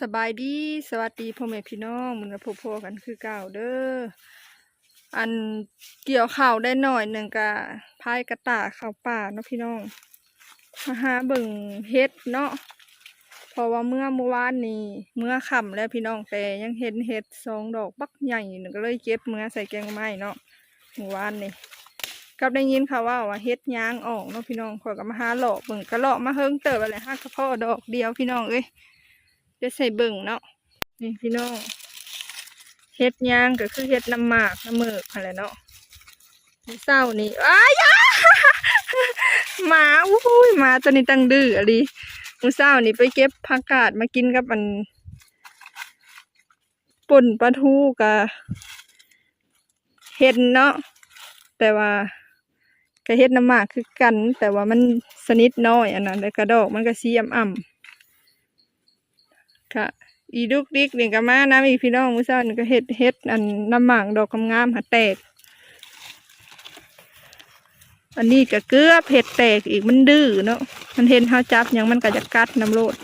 สบายดีสวัสดีพ่อแม่พี่น้องมันมาพบพอกันคือเก่าเด้ออันเกี่ยวข้าวได้หน่อยหนึ่งกะพายกระตาข้าวป่าเนาะพี่น้องมาหาเบิ่งเฮ็ดเนาะเพราะว่าเมื่อเมื่อวานนี้เมื่อค่ำแล้วพี่น้องแต่ยังเห็นเฮ็ดสองดอกบักใหญ่หนึ่งก็เลยเก็บเมื่อใส่แกงไม้เนาะเมื่อวานนี้กับได้ยินข่าวว่าว่าเฮ็ดยางออกเนาะพี่น้องขอยก็มาหาเลาะเบิ่งก็เลาะมาเฮิงเติบอะไรห้ากระเพาะดอกเดียวพี่น้องเอ้ย เดี๋ยวใส่เบิ่งเนาะนี่พี่น้องเฮ็ดยางก็คือเฮ็ดน้ำหมากน้ำมือกอะไรเนาะมื้อเศร้านี่อ้ายหมาอุ้ยหมาตัวนี้ตั้งดื้ออะไรมื้อเศร้านี่ไปเก็บผักกาดมากินกับอันป่นปลาทูกับเฮ็ดเนาะแต่ว่าก็เฮ็ดน้ำหมากคือกัน แต่ว่ามันสนิทน้อยอันนั้นแต่กระดอกมันก็สีอ่ำ ค่ะ อีดุกดิกนี่ก็มานะมีพี่น้องมื้อเช้านี่ก็เฮ็ดเฮ็ดอันน้ำหมากดอกงามหาแตก อันนี้ก็เกลือเห็ดแตกอีกมันดื้อเนาะมันเห็นเฮาจับยังมันก็จะกัดน้ำโลด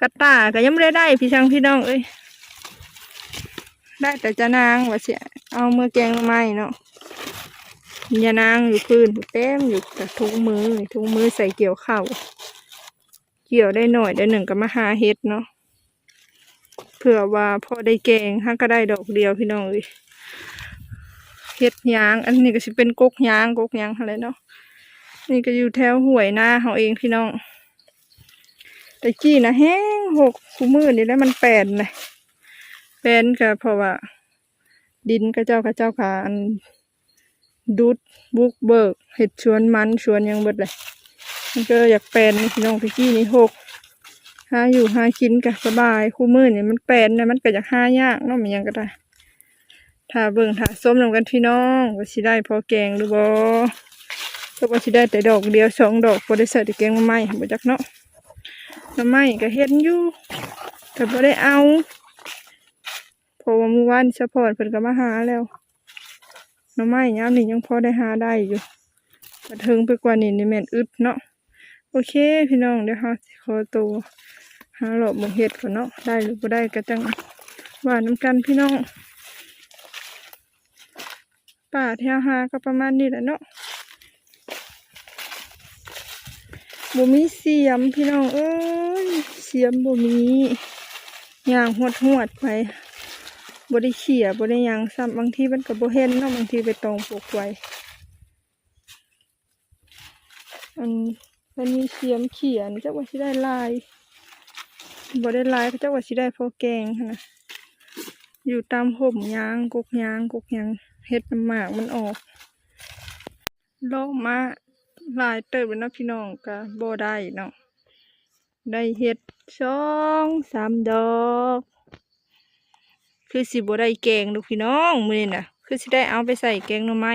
กระตาก็ยังไม่ได้ได้พี่ช่างพี่น้องเอ้ยได้แต่จะนางว่าเสิเอามือแกงมาใหม่เนาะยานางอยู่พื้นเต็มอยู่กับทุกมือทุกมือใส่เกี่ยวข้าว เกี่ยวได้หน่อยได้หนึ่งก็มาหาเฮ็ดเนาะเผื่อว่าพอได้แกงห้าก็ได้ดอกเดียวพี่น้องเอ้ยเฮ็ดยาง อันนี้ก็สิเป็นกกยางกกยางอะไรเนาะนี่ก็อยู่แถวห้วยหน้าเขาเองพี่น้องแต่กี้นะแห้งหกคูมือนี่แล้วมันแปลนนะแปลนก็เพราะว่า ดินก็เจ้าก็เจ้าขาอันดูดบุกเบิกเห็ดชวนมันชวนยังเบิดเลย มันก็อยากแปลนนี่พี่น้องพี่กี้นี่หกหาอยู่หากินก็สบายคู่มือนี่ยมันแปลนนะมันก็อยากหายากเนาะมันยังก็ได้ถ้าเบิ่งถ้าส้มนำกันพี่น้องว่าสิได้พอแกงหรือบ่ก็ว่าสิได้แต่ดอกเดียวสองดอกบ่ได้ใส่แต่แกงมาใหม่บ่จักเนาะมาใหม่ก็เฮ็ดอยู่แต่บ่ได้เอาเพราะว่าเมื่อวานสะพอนเพิ่นก็มาหาแล้วน่อไม้ยามนี้ยังพอได้หาได้อยู่กระเทิงไปกว่านี้นี่แม่นอึดเนาะ โอเค พี่น้องเดี๋ยวเราสิขอตัวหาหลบหมกเห็ดก่อนเนาะได้หรือบ่ได้ก็จังว่าน้ำกันพี่น้องป่าแถวหาก็ประมาณนี้แหละเนาะบ่มีเสียมพี่น้องเอ้ยเสียมบ่มีย่างหวดหวดไปบ่ได้เขี่ยบ่ได้หยังซ้ำบางทีมันก็บ่เห็นเนาะบางทีไปตองปลูกไว้อัน มันมีเสียมเขียนเจ้าว่าสิได้ลายบ่ได้ลายเจ้าว่าสิได้พอแกงนะอยู่ตามห่มยางกกยางกกยางเฮ็ดน้ำหมากมันออกลอกมาลายเติบแล้วนะพี่น้องก็บ่ได้เนาะได้เฮ็ดสองสามดอกคือสิบ่ได้แกงลูกพี่น้องมื้อนี้น่ะ คือสิได้เอาไปใส่แกงหน่อไม้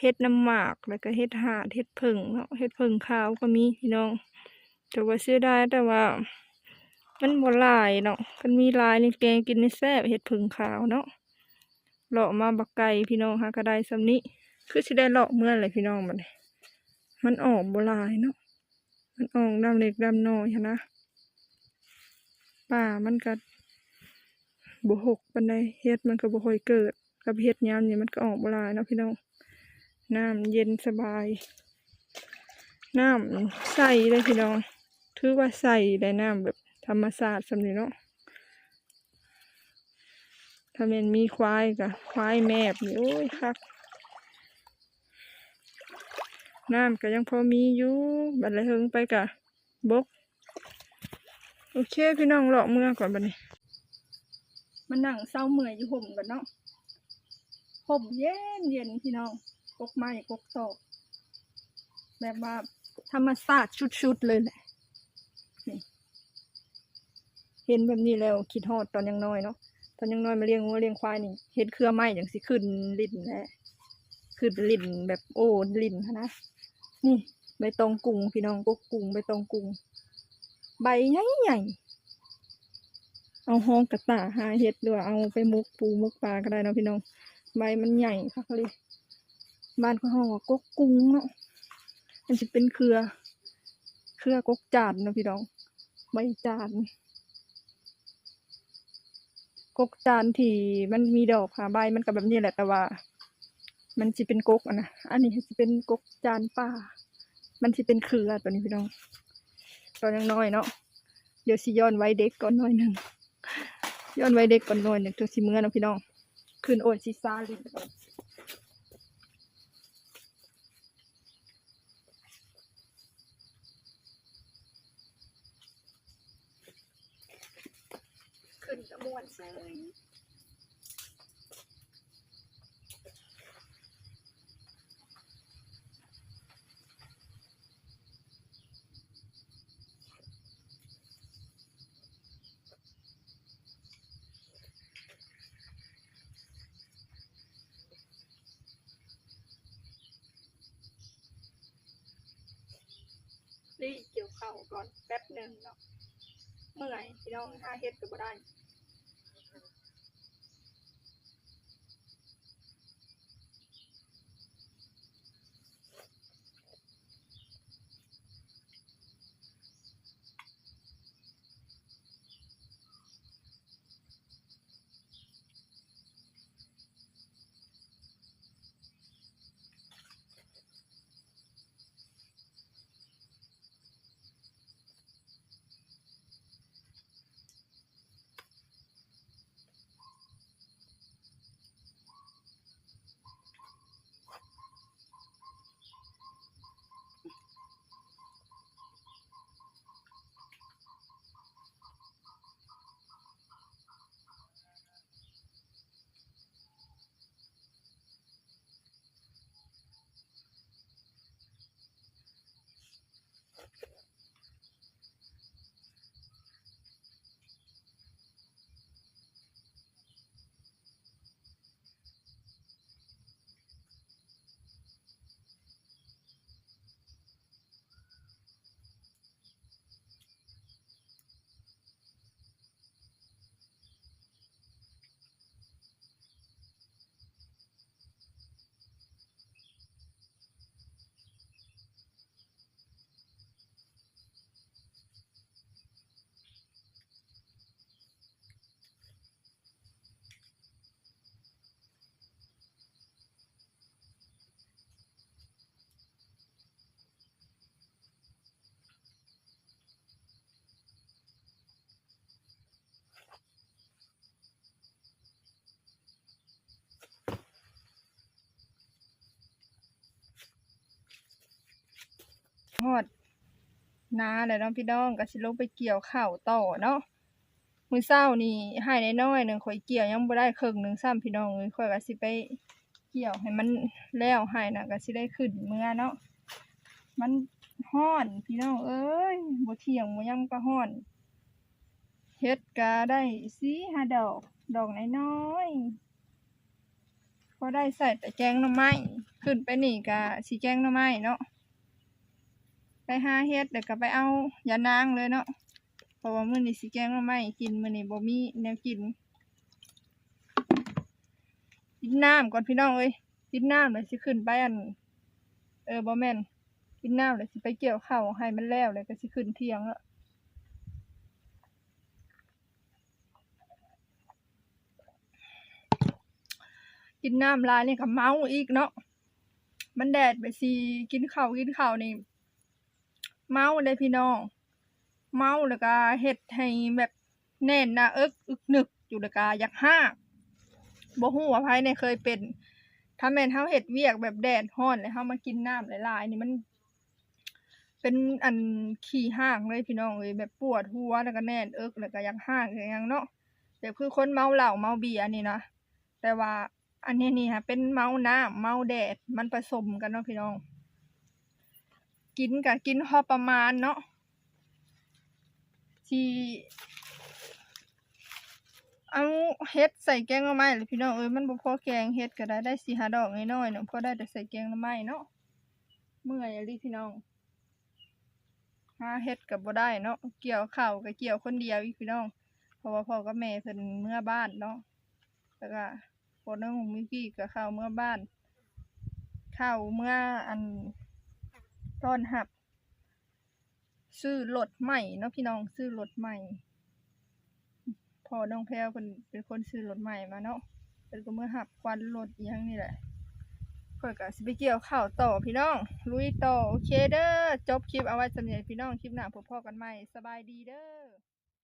เฮ็ดน้ำหมากแล้วก็เฮ็ดหาดเฮ็ดผึ่งเนาะเฮ็ดผึ่งขาวก็มีพี่น้องแต่ว่าซื้อได้แต่ว่า มันบ่ลายเนาะมันมีลายในแกงกินในแซ่บเฮ็ดผึ่งขาวเนาะเลาะมาบักไก่พี่น้องหาก็ได้ซำนี้คือสิได้เลาะเมื่อไรพี่น้องมันมันออกบ่ลายเนาะมันออกดำเล็กดำน้อยนะป่ามันก็บ่หกปานใดเฮ็ดมันก็บ่ค่อยเกิดกับเฮ็ดยามนี้มันก็ออกบ่ลายเนาะพี่น้อง น้ำเย็นสบาย น้ำใสเลยพี่น้อง ถือว่าใสได้น้ำแบบธรรมชาติสำนี้เนาะถ้าแมันมีควายกะควายแมบนี่โอ้ยคักน้ำก็ยังพอมีอยู่ บัดละเฮิงไปกะบก โอเคพี่น้องเลาะเมื่อก่อนบัดนี้มานั่งเศร้าเมื่อยอยู่ห่มกันเนาะห่มเย็นเย็นพี่น้อง กกไม้กกตอกแบบว่าธรรมศาสตร์ชุดๆเลยแหละนี่เห็นแบบนี้แล้วคิดฮอดตอนยังน้อยเนาะตอนยังน้อยมาเลี้ยงงัวเลี้ยงควายนี่เห็นเครือไม้อย่างสิขึ้นลิ้นแหละขึ้นลิ้นแบบโอ้ลิ้นนะนี่ใบตองกุ้งพี่น้องกกกุ้งใบตองกุ้งใบใหญ่ใหญ่ๆเอาห้องกระตาหาเห็ดหรือว่าเอาไปมุกปูมุกปลาก็ได้นะพี่น้องใบมันใหญ่คักเลย บ้านเขาห้องว่ากกกุ้งเนาะมันจะเป็นเครือ เครือกกจานนะพี่น้องใบจานกกจานที่มันมีดอกค่ะใบมันก็แบบนี้แหละแต่ว่า มันจะเป็นกกอะนะอันนี้จะเป็นกกจานป่า มันจะเป็นเครือตัวนี้พี่น้องตอนยังน้อยเนาะเดี๋ยวสิย้อนไว้เด็กก่อนหน่อยหนึ่งย้อนไว้เด็กก่อนหน่อยหนึ่งตัวสิเมื่อเนาะพี่น้องคืนโอนซิซาลินขึ้น มวนเสยรีเกี่ยวเข่าก่อนแป๊บหนึ่งเนาะเมื่อยพี่น้องหาเฮ็ดก็บ่ได้ ฮอดนาแล้วเนาะพี่น้องก็สิลงไปเกี่ยวข้าวต่อเนาะมือเช้านี่ให้น้อยหนึ่งข่อยเกี่ยวยังบ่ได้ครึ่งหนึ่งซ้ำพี่น้องเอ้ยข่อยก็สิไปเกี่ยวให้มันแล้วให้นะก็สิได้ขึ้นเมื่อเนาะมันร้อนพี่น้องเอ้ยบ่เที่ยงบ่ยังก็ร้อนเฮ็ดก็ได้4 5ดอกดอกน้อยๆพอได้ใส่แต่แกงหน่อไม้ขึ้นไปนี่ก็สิแกงหน่อไม้เนาะ ไปหาเฮ็ดเดี๋ยวก็ไปเอายานางเลยเนาะเพราะว่ามื้อนี้สิแกงหน่อไม้กินมื้อนี้บ่มีแนวกินกินน้ำก่อนพี่น้องเอ้ยกินน้ำแล้วสิขึ้นไปอัน เออบ่แม่นกินน้ำแล้วสิไปเกี่ยวข้าวให้มันแล้วแล้วก็สิขึ้นเที่ยงล้วกินน้ำลายนี่ก็เมาอีกเนาะมันแดดไปสิกินข้าวกินข้าวนี่ เมาเลยพี่น้อง เมาแล้วก็เฮ็ดให้แบบแน่นน้าเอิกอึกนึกอยู่แล้วก็อยากห้าบ่ฮู้ว่าไผเนี่ยเคยเป็น ถ้าแม่นเฮาเฮ็ดเวียกแบบแดดร้อนแล้วเฮามากินน้ำหลายๆนี่มัน เป็นอันขี้ห้างเลยพี่น้องเอ้ยแบบปวดหัวแล้วก็แน่นเอิกแล้วก็อยากห้างอย่างหยังเนาะแบบคือคนเมาเหล้าเมาเบียร์นี่นะแต่ว่าอันนี้นี่ค่ะเป็นเมาน้ำเมาแดดมันผสมกันเนาะพี่น้อง กินกับกินพอประมาณเนาะที่เอาเฮ็ดใส่แกงหน่อไม้เลยพี่น้องเอ้ยมันบ่พอแกงเฮ็ดก็ได้ได้สี่ห้าดอกน้อยๆเนาะพอได้แต่ใส่แกงหน่อไม้เนาะเมื่อยอะลิพี่น้องหาเฮ็ดก็บ่ได้เนาะเกี่ยวข้าวก็เกี่ยวคนเดียวอีกพี่น้องเพราะว่าพ่อกับแม่เพิ่นเมื่อบ้านเนาะแล้วก็พอน้องมิกกี้ก็เข้าวเมื่อบ้านข้าวเมื่ออัน ต้อนหับ ซื้อรถใหม่เนาะพี่น้องซื้อรถใหม่ พอน้องแพรวเป็นเป็นคนซื้อรถใหม่มาเนาะเป็นก็เมื่อหับควันรถอหยังนี่แหละข่อยก็สิไปเกี่ยวข่าวต่อพี่น้อง ลุยต่อ โอเคเด้อจบคลิปเอาไว้สำเนียพี่น้อง คลิปหน้าพบพ่อกันใหม่ สบายดีเด้อ